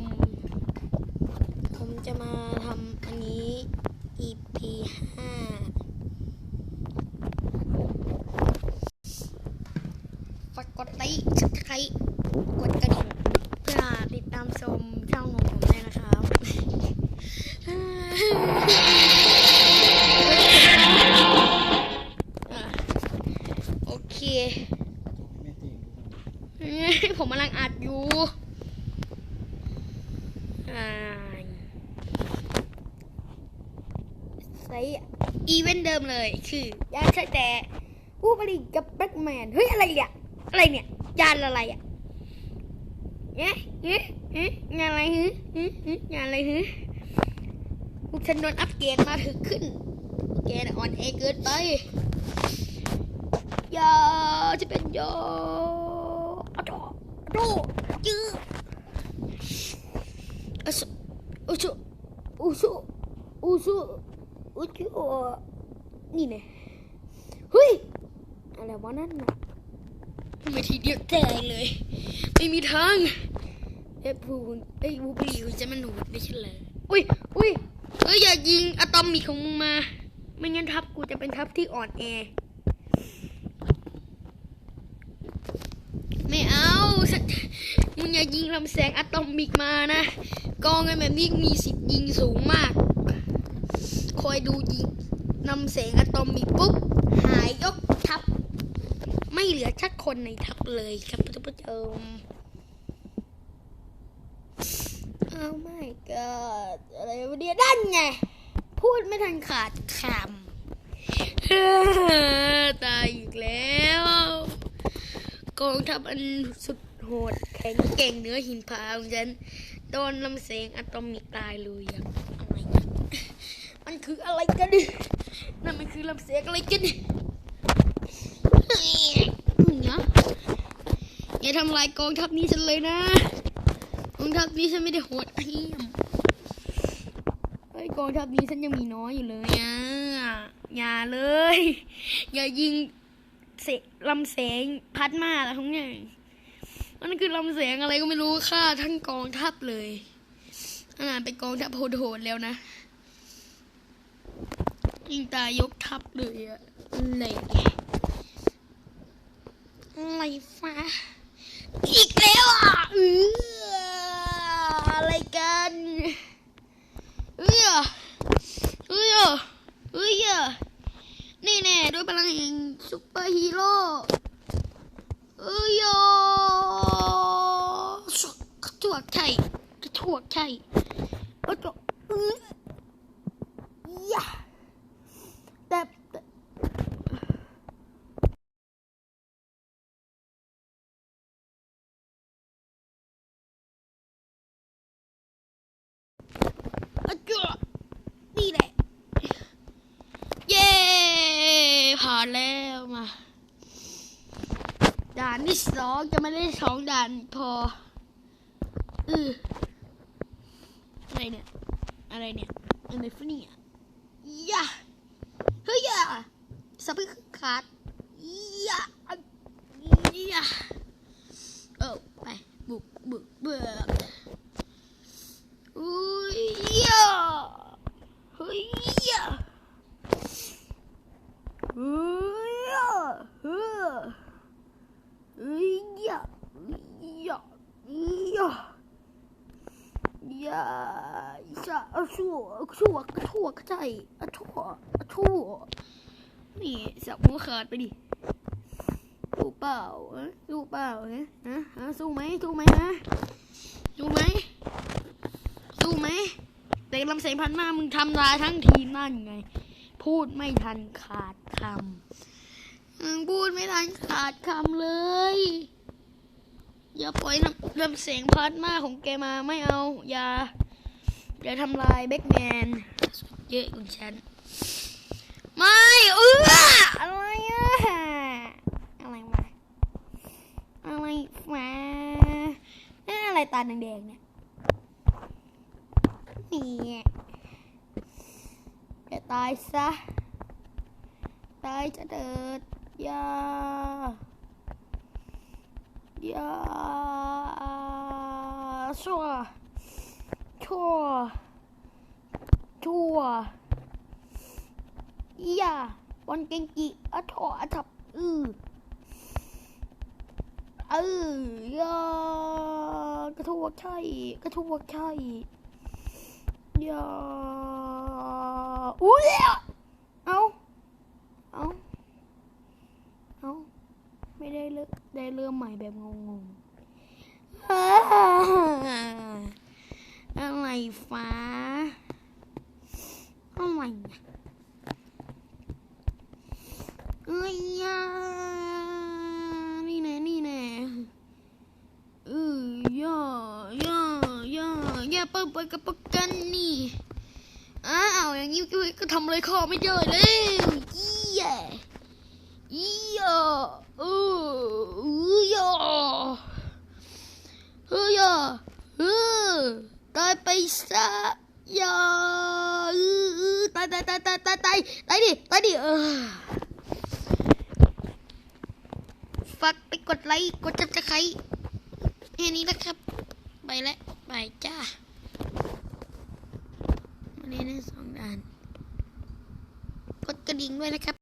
ม ผมจะมาทำอันนี้ EP ห้าฝากกดไลค์สับสไครต์กดกระดิ่งเพื่อติดตามชมช่องของผมด้วยนะครับโอเค ผมกำลังอัดอยู่อ่าใส่ อีเวนต์เดิมเลย คือยานใช้แต่ผู้ผลิตกับแบ็กแมนเฮ้ยอะไรเนี่ยอะไรเนี่ยยานอะไรอะเอ๊ะเอ๊ะเอ๊ะงานอะไรฮึฮึฮึงานอะไรฮึพวกฉันโดนอัปเกรดมาถึงขึ้นแกน่ะอ่อนแอเกินไปอย่าจะเป็นยออะโดอะโดจื้ออะสุอุชุอุชุ อุชุอุชุนี่ไงเฮ้ย อะไรวะนั่นน่ะไม่ทีเดียวแตกเลย ไม่มีทางไอ้ผู้ไอ้บูบลีคุณจะมันหูดได้เลยอุ้ยอุ้ยเอ้ยอย่ายิงอะตอมิกของมึงมา ไม่งั้นทัพกูจะเป็นทัพที่อ่อนแอ ไม่เอามึงอย่ายิงลำแสงอะตอมิกมานะ กองกันแบบนี้มีสิทธิ์ยิงสูงมาก ดูยิงนำแสงอะตอมิกปุ๊บ หายยกทัพไม่เหลือชักคนในทัพเลยครับท่านผู้ชมอ้าวไม่ก็อะไรวะเนี่ยด้านไง พูดไม่ทันขาดคำตายอีกแล้ว กองทัพอันสุดโหดแข็งเก่งเหนื้อหินผาของฉัน โดนลำแสงอะตอมิกตายเลยอะอะไรเนี่ย มันคืออะไรกันนั่นมันคือลำแสงอะไรกันดิเฮ้ยเนี่ยอย่าทำลายกองทัพนี้ฉันเลยนะ กองทัพนี้ฉันไม่ได้โหดเหี้ยมเฮ้ยกองทัพนี้ฉันยังมีน้อยอยู่เลยอะอย่าเลย อย่ายิงเสลำแสงพัดมาล้วทั้งอย่างมันคือลำแสงอะไรก็ไม่รู้ฆ่าทั้งกองทัพเลยขนาดเป็นกองทัพโหดๆแล้วนะ ยิงตายยกทัพเลยอะอะไรเนี่ยอะไรฟ้าอีกแล้วอะเอออะไรกันเออเออเออนี่แน่ด้วยพลังแห่งซุปเปอร์ฮีโร่เอ้ยโยสุกระชวกใช่กระชวกใช่กระชวกเอ้ยยะแต่แต่อะจ้ะ นี่แหละ เย้ผ่านแล้วมา ด่านที่สองจะไม่ได้สองด่านพอเอออะไรเนี่ย อะไรเนี่ยอะไรฟะเนี่ยยะเฮ้ยยะสับไปขาดยะยะเออไปบุกบุกเบิกอุ้ยยะเฮ้ยยะ เฮ้ยอะเฮ้ยเฮ้ยอะเฮ้ยอะเฮ้ยอะ ยาจะอชั่วชั่วชั่วก็ใช่อชั่วอชั่วนี่สับหัวขาดไปดิสู้เปล่าฮะสู้เปล่าฮะฮะฮะสู้ไหมสู้ไหมฮะสู้ไหมสู้ไหมแต่ลำแสงพันมามึงทำลายทั้งทีมนั่นไง พูดไม่ทันขาดคำมึงพูดไม่ทันขาดคำเลย อย่าปล่อยน้ำลำเสียงพัดมาของแกมาไม่เอาอย่าอย่าทำลายแบ็กแมนเยอะของฉัน ไม่เอออะไรอะอะไรวะอะไรมาอะไรตาแดงๆเนี่ยนี่แกตายซะ ตายจะเดิดยา อย่าชัวทั่วทั่วยาบอลเกงกิอะถออะทับอือเออยากระทวกใช่กระทวกใช่อย่าอุ้ยเอาเอาเอาไม่ได้เลือก ได้เริ่มใหม่แบบงงๆ อะไรฟ้า อะไรเอ้ยยานี่แน่นี่แน่เออย่อย่อย่อย่าเปิดเปิดกับประกันนี่อ้าวอย่างนี้ก็ทำอะไรข้อไม่ได้เลยยี่ย่ยี่ย่อ เออย่าเฮ้ยเออตายไปซะอย่าเออตายตายตายตายตายตายตายดิตายดิเออฝากไปกดไลค์กดจับจะใครแค่นี้นะครับ ไปแล้วไปจ้าวันนี้นะสองด่าน กดกระดิ่งด้วยนะครับ